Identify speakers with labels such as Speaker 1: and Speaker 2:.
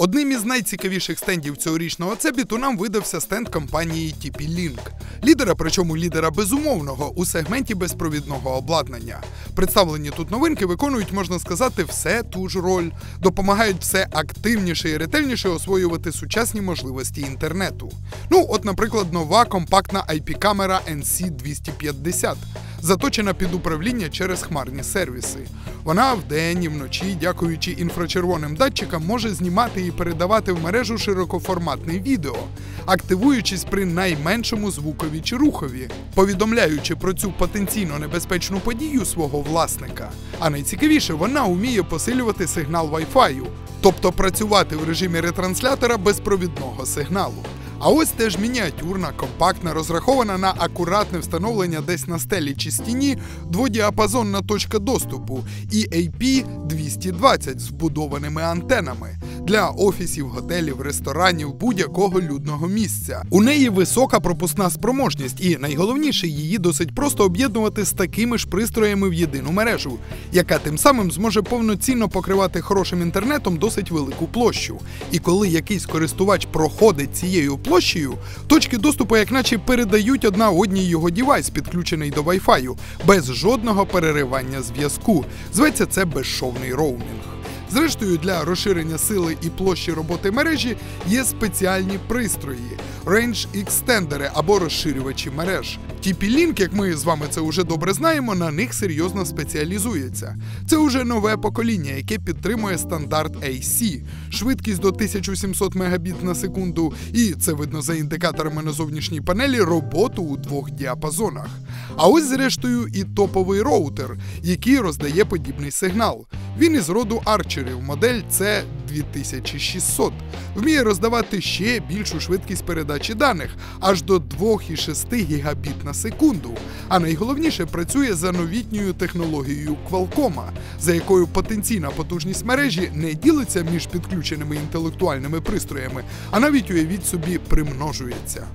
Speaker 1: Одним із найцікавіших стендів цьогорічного цебіту нам видався стенд компанії TP-Link. Лідера, причому лідера безумовного у сегменті безпровідного обладнання. Представлені тут новинки виконують, можна сказати, все ту ж роль, допомагають все активніше і ретельніше освоювати сучасні можливості інтернету. Ну, от, наприклад, нова компактна IP-камера NC250 заточена під управління через хмарні сервіси. Вона вдень і вночі, дякуючи інфрачервоним датчикам, може знімати і передавати в мережу широкоформатне відео, активуючись при найменшому звукові чи рухові, повідомляючи про цю потенційно небезпечну подію свого власника. А найцікавіше, вона вміє посилювати сигнал Wi-Fi, тобто працювати в режимі ретранслятора безпровідного сигналу. А ось теж мініатюрна, компактна, розрахована на акуратне встановлення десь на стелі чи стіні, дводіапазонна точка доступу і AP 220 з вбудованими антенами для офісів, готелів, ресторанів, будь-якого людного місця. У неї висока пропускна спроможність, і найголовніше, її досить просто об'єднувати з такими ж пристроями в єдину мережу, яка тим самим зможе повноцінно покривати хорошим інтернетом досить велику площу. І коли якийсь користувач проходить цією площею, точки доступу, як наче передають одна одній його дівайс, підключений до Wi-Fi, без жодного переривання зв'язку. Зветься це безшовний роумінг. Зрештою, для розширення сили і площі роботи мережі є спеціальні пристрої range екстендери або розширювачі мереж. TP-Link, як ми з вами це вже добре знаємо, на них серйозно спеціалізується. Це вже нове покоління, яке підтримує стандарт AC, швидкість до 1700 Мбіт на секунду, і це видно за індикаторами на зовнішній панелі роботу у двох діапазонах. А ось, зрештою, і топовий роутер, який роздає подібний сигнал. Він із роду арчерів, модель c 2600 вміє роздавати ще більшу швидкість передачі даних аж до 2,6 Гбіт на секунду. А найголовніше працює за новітньою технологією Qualcomm, за якою потенційна потужність мережі не ділиться між підключеними інтелектуальними пристроями, а навіть уявіть собі примножується.